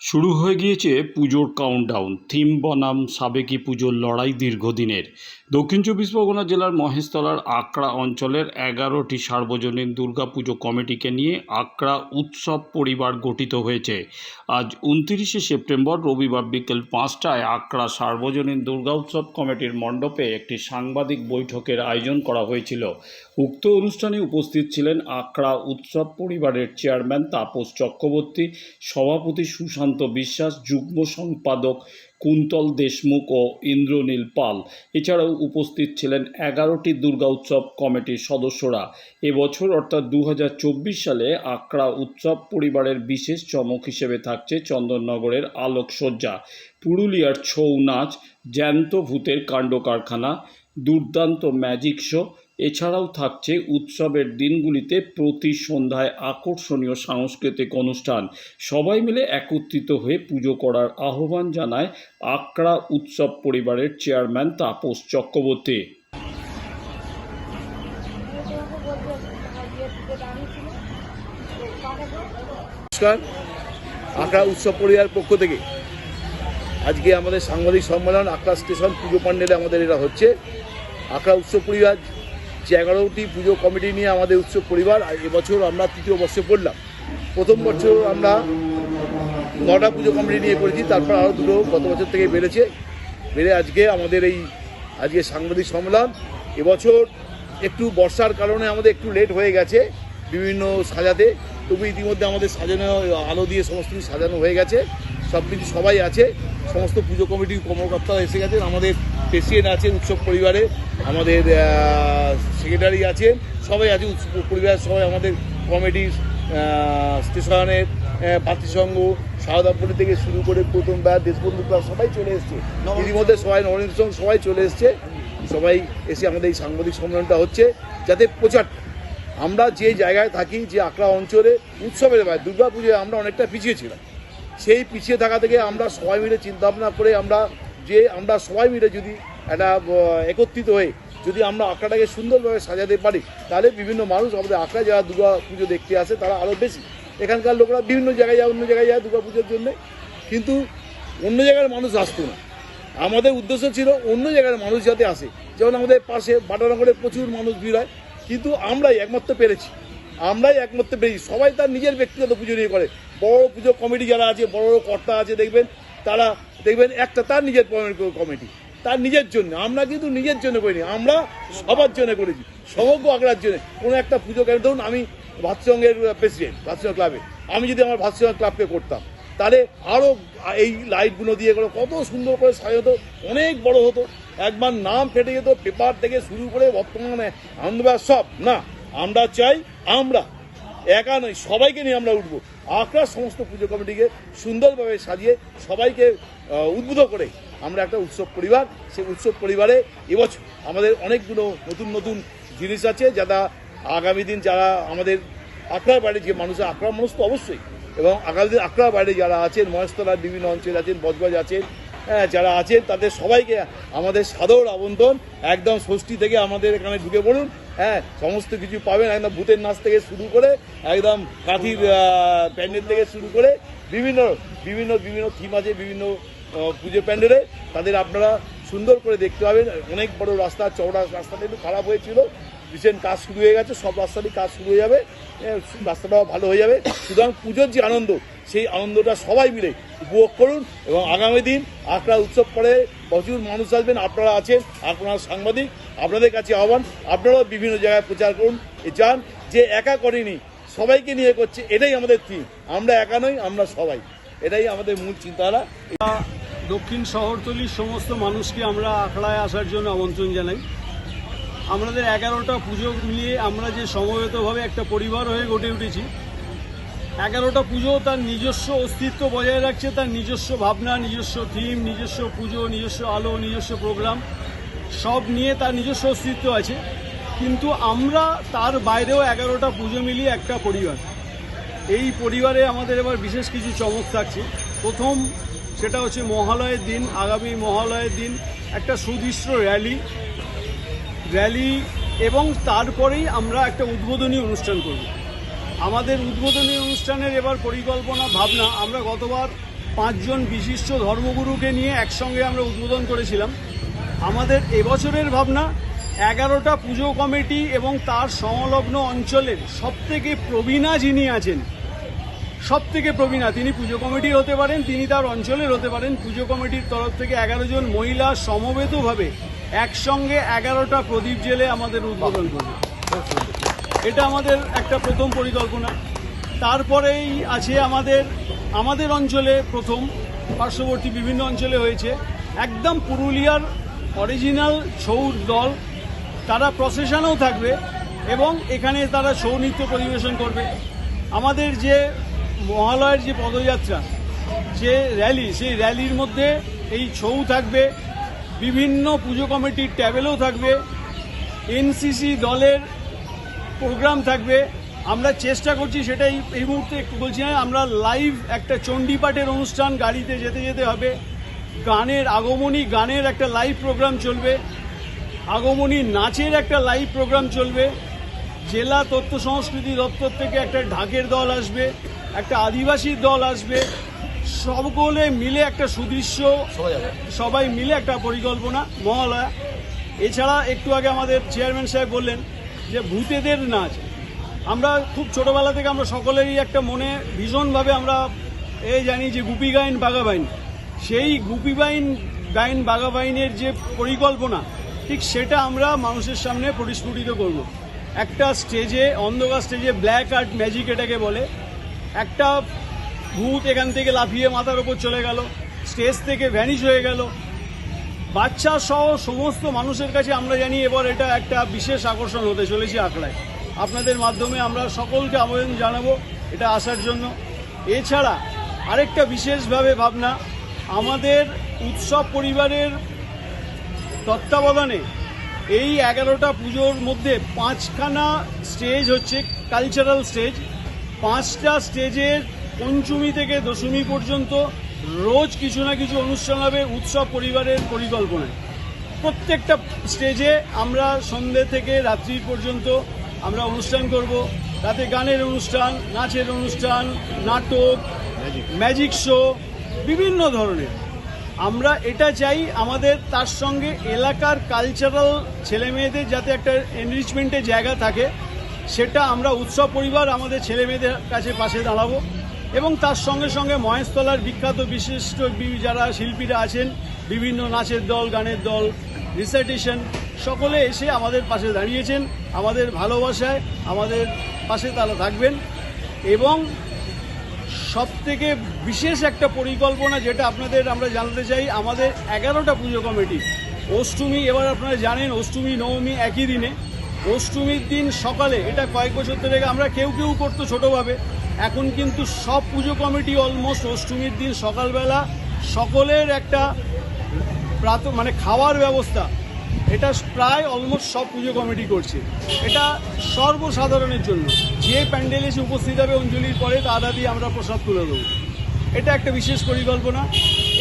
শুরু হয়ে গিয়েছে পুজোর কাউন্টডাউন থিম বনাম, সাবেকি পুজোর লড়াই দীর্ঘদিনের। দক্ষিণ চব্বিশ পরগনা জেলার মহেশতলার আকড়া অঞ্চলের এগারোটি সার্বজনীন দুর্গাপুজো কমিটিকে নিয়ে আকড়া উৎসব পরিবার গঠিত হয়েছে। আজ উনত্রিশে সেপ্টেম্বর, রবিবার বিকেল পাঁচটায় আকড়া সার্বজনীন দুর্গা উৎসব কমিটির মণ্ডপে একটি সাংবাদিক বৈঠকের আয়োজন করা হয়েছিল। উক্ত অনুষ্ঠানে উপস্থিত ছিলেন আকড়া উৎসব পরিবারের চেয়ারম্যান তাপস চক্রবর্তী, সভাপতি সুশান্ত বিশ্বাস, যুগ্ম সম্পাদক কুন্তল দেশমুখ ও ইন্দ্রনীল পাল। এছাড়াও উপস্থিত ছিলেন এগারোটি দুর্গা উৎসব কমিটির সদস্যরা। এবছর অর্থাৎ দু হাজার চব্বিশ সালে আকড়া উৎসব পরিবারের বিশেষ চমক হিসেবে থাকছে চন্দননগরের আলোকসজ্জা। পুরুলিয়ার ছৌ নাচ, জ্যান্ত ভূতের কাণ্ড কারখানা দুর্দান্ত ম্যাজিক শো এছাড়াও থাকছে উৎসবের দিনগুলিতে প্রতি সন্ধ্যায় আকর্ষণীয় সাংস্কৃতিক অনুষ্ঠান। সবাই মিলে একত্রিত হয়ে পুজো করার আহ্বান জানায় আকড়া উৎসব পরিবারের চেয়ারম্যান তাপস চক্রবর্তী। নমস্কার। আঁকড়া উৎসব পরিবার পক্ষ থেকে আজকে আমাদের সাংবাদিক সম্মেলন আঁকড়া স্টেশন পুজো প্যান্ডেলে আমাদের এটা হচ্ছে। আকড়া উৎসব পরিবার যে এগারোটি পুজো কমিটি নিয়ে আমাদের উৎসব পরিবার, আর এবছর আমরা তৃতীয় বর্ষে পড়লাম। প্রথম বছর আমরা নটা পুজো কমিটি নিয়ে করেছি, তারপর আরও দুটো গত বছর থেকে বেড়েছে। বেড়ে আজকে আমাদের এই, আজকে সাংবাদিক সম্মেলন। এবছর একটু বর্ষার কারণে আমাদের একটু লেট হয়ে গেছে বিভিন্ন সাজাতে, তবু ইতিমধ্যে আমাদের সাজানো, আলো দিয়ে সমস্ত কিছু সাজানো হয়ে গেছে। সব কিছু সবাই আছে, সমস্ত পুজো কমিটির কর্মকর্তারা এসে গেছেন, আমাদের প্রেসিডেন্ট আছেন উৎসব পরিবারে, আমাদের সেক্রেটারি আছেন, সবাই আছে উৎসব পরিবারের সবাই আমাদের কমিটির স্টেশনের পার্টিসংঘ সারদাপল্লী থেকে শুরু করে প্রথম ব্যাট দেশবন্ধু সবাই চলে এসছে। ইতিমধ্যে সবাই নরেন্দ্র সঙ্গ সবাই চলে এসছে। সবাই এসে আমাদের এই সাংবাদিক সম্মেলনটা হচ্ছে, যাতে প্রচার, আমরা যে জায়গায় থাকি, যে আকড়া অঞ্চলে উৎসবের ব্যাপারে দুর্গা পুজোয় আমরা অনেকটা পিছিয়ে ছিলাম। সেই পিছিয়ে থাকা থেকে আমরা সবাই মিলে চিন্তা ভাবনা করে আমরা যে আমরা সবাই মিলে যদি একটা একত্রিত হয়ে যদি আমরা আঁকড়াটাকে সুন্দরভাবে সাজাতে পারি, তাহলে বিভিন্ন মানুষ আমাদের আঁকড়া যারা দুর্গা পুজো দেখতে আসে তারা আরও বেশি। এখানকার লোকরা বিভিন্ন জায়গায় যায়, অন্য জায়গায় যায় দুর্গা পুজোর জন্যে। কিন্তু অন্য জায়গার মানুষ আসতো না। আমাদের উদ্দেশ্য ছিল অন্য জায়গার মানুষ যাতে আসে। যেমন আমাদের পাশে বাটানগরে প্রচুর মানুষ ভিড় হয়। কিন্তু আমরাই একমাত্র পেরেছি। আমরাই একমাত্র পেরেছি সবাই তার নিজের ব্যক্তিগত পুজো নিয়ে করে। বড় পুজো কমিটি যারা আছে, বড় বড় কর্তা আছে, দেখবেন, তারা দেখবেন একটা তার নিজের কমিটি। তার নিজের জন্য। আমরা কিন্তু নিজের জন্য করিনি, আমরা সবার জন্য করেছি। সমগ্র আগ্রার জন্য। কোনো একটা পুজো কেন? ধরুন, আমি ভাতসংঘের প্রেসিডেন্ট ভাতসংঘ ক্লাবে আমি যদি আমার ভাতসংঘ ক্লাবকে করতাম, তাহলে আরও এই লাইটগুলো দিয়ে করে কত সুন্দর করে সাজাতো, অনেক বড় হতো। একবার নাম ফেটে যেত পেপার থেকে শুরু করে বর্তমানে আনন্দবাস সব, না। আমরা চাই আমরা একা নয় সবাইকে নিয়ে আমরা উঠবো। আখড়ার সমস্ত পুজো কমিটিকে সুন্দরভাবে সাজিয়ে সবাইকে উদ্বুদ্ধ করে আমরা একটা উৎসব পরিবার সেই উৎসব পরিবারে এবছর আমাদের অনেকগুলো নতুন নতুন জিনিস আছে যারা আগামী দিন যারা আমাদের আখড়ার বাইরে যে মানুষ আখড়ার মানুষ তো অবশ্যই এবং আগামী দিন আখড়ার বাইরে যারা আছেন মহেশতলার বিভিন্ন অঞ্চল আছেন বজবজ আছেন হ্যাঁ, যারা আছেন তাদের সবাইকে আমাদের সাদর আমন্ত্রণ একদম ষষ্ঠী থেকে আমাদের এখানে ঢুকে পড়ুন। হ্যাঁ সমস্ত কিছু পাবেন। একদম ভূতের নাচ থেকে শুরু করে, একদম কাঠির প্যান্ডেল থেকে শুরু করে বিভিন্ন বিভিন্ন বিভিন্ন থিম আছে, বিভিন্ন পুজো প্যান্ডেলে। তাদের আপনারা সুন্দর করে দেখতে পাবেন। অনেক বড় রাস্তা, চওড়া রাস্তাটা একটু খারাপ হয়েছিল। রিসেন্ট কাজ শুরু হয়ে গেছে, সব রাস্তারই কাজ শুরু হয়ে যাবে। রাস্তাটাও ভালো হয়ে যাবে। সুতরাং পুজোর যে আনন্দ, সেই আনন্দটা সবাই মিলে উপভোগ করুন এবং আগামী দিন আকড়া উৎসব পরে প্রচুর মানুষ আসবেন, আপনারা আছেন, আপনারা সাংবাদিক, আপনাদের কাছে আহ্বান, আপনারাও বিভিন্ন জায়গায় প্রচার করুন। চান যে একা করেনি, সবাইকে নিয়ে করছে, এটাই আমাদের থিম আমরা একা নই, আমরা সবাই। এটাই আমাদের মূল চিন্তাধারা। দক্ষিণ শহরতলির সমস্ত মানুষকে আমরা আখড়ায় আসার জন্য আমন্ত্রণ জানাই। আমাদের এগারোটা পুজো মিলিয়ে আমরা যে সমবেতভাবে একটা পরিবার হয়ে গড়ে উঠেছি, এগারোটা পুজো তার নিজস্ব অস্তিত্ব বজায় রাখছে, তার নিজস্ব ভাবনা, নিজস্ব থিম নিজস্ব পুজো, নিজস্ব আলো, নিজস্ব প্রোগ্রাম সব নিয়ে তার নিজস্ব অস্তিত্ব আছে। কিন্তু আমরা তার বাইরেও এগারোটা পুজো মিলিয়ে একটা পরিবার। এই পরিবারে আমাদের এবার বিশেষ কিছু চমক থাকছে। প্রথম সেটা হচ্ছে মহালয়ের দিন, আগামী মহালয়ের দিন, একটা সুদৃশ্য র্যালি র্যালি এবং তারপরেই আমরা একটা উদ্বোধনী অনুষ্ঠান করব। আমাদের উদ্বোধনী অনুষ্ঠানের এবার পরিকল্পনা, ভাবনা, আমরা গতবার পাঁচজন বিশিষ্ট ধর্মগুরুকে নিয়ে একসঙ্গে আমরা উদ্বোধন করেছিলাম। আমাদের এবছরের ভাবনা, এগারোটা পুজো কমিটি এবং তার সংলগ্ন অঞ্চলের সবথেকে প্রবীণা যিনি আছেন সব থেকে প্রবীণা, তিনি পুজো কমিটির হতে পারেন, তিনি তার অঞ্চলের হতে পারেন। পুজো কমিটির তরফ থেকে এগারো জন মহিলা সমবেতভাবে একসঙ্গে এগারোটা প্রদীপ জেলে আমাদের উদ্বোধন করবে। এটা আমাদের একটা প্রথম পরিকল্পনা। তারপরেই আছে আমাদের আমাদের অঞ্চলে প্রথম, পার্শ্ববর্তী বিভিন্ন অঞ্চলে হয়েছে। একদম পুরুলিয়ার অরিজিনাল ছৌ দল, তারা প্রসেশনেও থাকবে এবং এখানে তারা ছৌ নৃত্য পরিবেশন করবে। আমাদের যে মহালয়ের যে পদযাত্রা, যে র্যালি সেই র্যালির মধ্যে এই ছৌ থাকবে। বিভিন্ন পুজো কমিটির ট্যাবেলও থাকবে, এনসিসি দলের প্রোগ্রাম থাকবে। আমরা চেষ্টা করছি সেটাই এই মুহূর্তে একটু বলছি না আমরা লাইভ একটা চণ্ডীপাঠের অনুষ্ঠান গাড়িতে যেতে যেতে হবে। গানের আগমনী, গানের একটা লাইভ প্রোগ্রাম চলবে। আগমনী নাচের একটা লাইভ প্রোগ্রাম চলবে। জেলা তথ্য সংস্কৃতি দপ্তর থেকে একটা ঢাকের দল আসবে, একটা আদিবাসী দল আসবে। সকলে মিলে একটা সুদৃশ্য। সবাই মিলে একটা পরিকল্পনা মহালয়া। এছাড়া একটু আগে আমাদের চেয়ারম্যান সাহেব বললেন যে ভূতেদের নাচ। আমরা খুব ছোটবেলা থেকে আমরা সকলেরই একটা মনে ভীষণভাবে আমরা এ জানি যে গুপি গাইন বাঘা বাইন। সেই গুপি বাইন গাইন বাঘা বাইনের যে পরিকল্পনা ঠিক সেটা আমরা মানুষের সামনে পরিস্ফুটিত করব। একটা স্টেজে অন্ধকার স্টেজে ব্ল্যাক আর্ট ম্যাজিক এটাকে বলে। একটা ভূত এখান থেকে লাফিয়ে মাথার ওপর চলে গেল। স্টেজ থেকে ভ্যানিশ হয়ে গেল। বাচ্চা সহ সমস্ত মানুষের কাছে আমরা জানি এবার এটা একটা বিশেষ আকর্ষণ হতে চলেছে আখড়ায়। আপনাদের মাধ্যমে আমরা সকলকে আবেদন জানাব এটা আসার জন্য। এছাড়া আরেকটা বিশেষভাবে ভাবনা, আমাদের উৎসব পরিবারের তত্ত্বাবধানে এই এগারোটা পুজোর মধ্যে পাঁচখানা স্টেজ হচ্ছে কালচারাল স্টেজ পাঁচটা স্টেজের পঞ্চমী থেকে দশমী পর্যন্ত রোজ কিছু না কিছু অনুষ্ঠান হবে উৎসব পরিবারের পরিকল্পনায়। প্রত্যেকটা স্টেজে আমরা সন্ধ্যে থেকে রাত্রি পর্যন্ত আমরা অনুষ্ঠান করব। রাতে গানের অনুষ্ঠান নাচের অনুষ্ঠান নাটক ম্যাজিক শো বিভিন্ন ধরনের। আমরা এটা চাই আমাদের তার সঙ্গে এলাকার কালচারাল ছেলে মেয়েদের যাতে একটা এনরিচমেন্টের জায়গা থাকে সেটা আমরা উৎসব পরিবার আমাদের ছেলে মেয়েদের কাছে পাশে দাঁড়াবো। এবং তার সঙ্গে সঙ্গে মহেশতলার বিখ্যাত বিশিষ্ট যারা শিল্পীরা আছেন, বিভিন্ন নাচের দল, গানের দল রিসাইটেশন সকলে এসে আমাদের পাশে দাঁড়িয়েছেন, আমাদের ভালোবাসায় আমাদের পাশে তারা থাকবেন। এবং সব থেকে বিশেষ একটা পরিকল্পনা যেটা আপনাদের আমরা জানতে চাই, আমাদের এগারোটা পুজো কমিটি। অষ্টমী, এবার আপনারা জানেন, অষ্টমী, নবমী একই দিনে। অষ্টমীর দিন সকালে, এটা কয়েক বছর ধরে আমরা কেউ কেউ করতো ছোটোভাবে। এখন কিন্তু সব পুজো কমিটি অলমোস্ট অষ্টমীর দিন সকালবেলা সকলের একটা প্রাত মানে খাওয়ার ব্যবস্থা। এটা প্রায় অলমোস্ট সব পুজো কমিটি করছে। এটা সর্বসাধারণের জন্য। যে প্যান্ডেল এসে উপস্থিত হবে অঞ্জলির পরে, তারা দিয়ে আমরা প্রসাদ তুলে দেবো। এটা একটা বিশেষ পরিকল্পনা।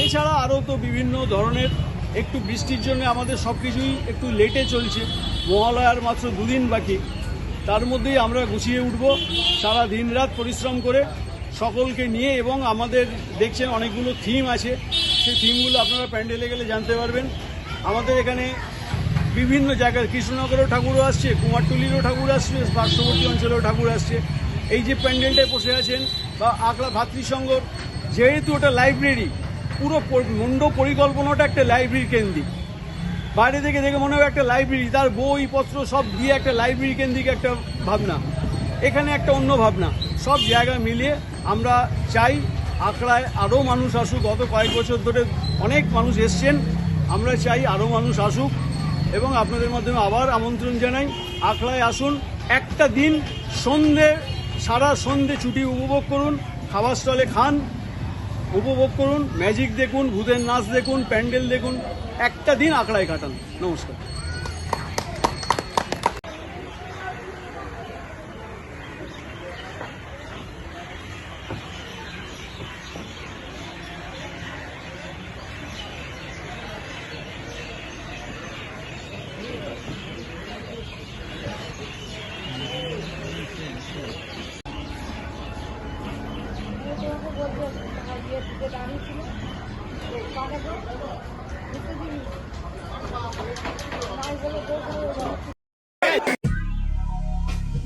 এছাড়া আরও তো বিভিন্ন ধরনের একটু বৃষ্টির জন্য আমাদের সব কিছুই একটু লেটে চলছে। মহালয়ার মাত্র দুদিন বাকি। তার মধ্যেই আমরা গুছিয়ে উঠব। সারা দিন রাত পরিশ্রম করে সকলকে নিয়ে এবং আমাদের দেখছেন অনেকগুলো থিম আছে। সেই থিমগুলো আপনারা প্যান্ডেলে গেলে জানতে পারবেন। আমাদের এখানে বিভিন্ন জায়গার কৃষ্ণনগরেও ঠাকুরও আসছে, কুমারটুলিরও ঠাকুর আসছে, পার্শ্ববর্তী অঞ্চলেও ঠাকুর আসছে। এই যে প্যান্ডেলটায় বসে আছেন বা আকলা ভাতৃসংঘ যেহেতু ওটা লাইব্রেরি পুরো মণ্ড পরিকল্পনাটা একটা লাইব্রেরি কেন্দ্রিক। বাইরে থেকে দেখে মনে হবে একটা লাইব্রেরি তার বইপত্র সব দিয়ে একটা লাইব্রেরি কেন্দ্রিক একটা ভাবনা। এখানে একটা অন্য ভাবনা। সব জায়গা মিলিয়ে আমরা চাই আখড়ায় আরও মানুষ আসুক। গত কয়েক বছর ধরে অনেক মানুষ এসছেন। আমরা চাই আরও মানুষ আসুক এবং আপনাদের মাধ্যমে আবার আমন্ত্রণ জানাই, আখড়ায় আসুন। একটা দিন সন্ধে, সারা সন্ধে ছুটি উপভোগ করুন, খাবার স্টলে খান, উপভোগ করুন, ম্যাজিক দেখুন, ভূতের নাচ দেখুন, প্যান্ডেল দেখুন। একটা দিন আঁকড়ায় কাটান নমস্কার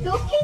দক্ষিণ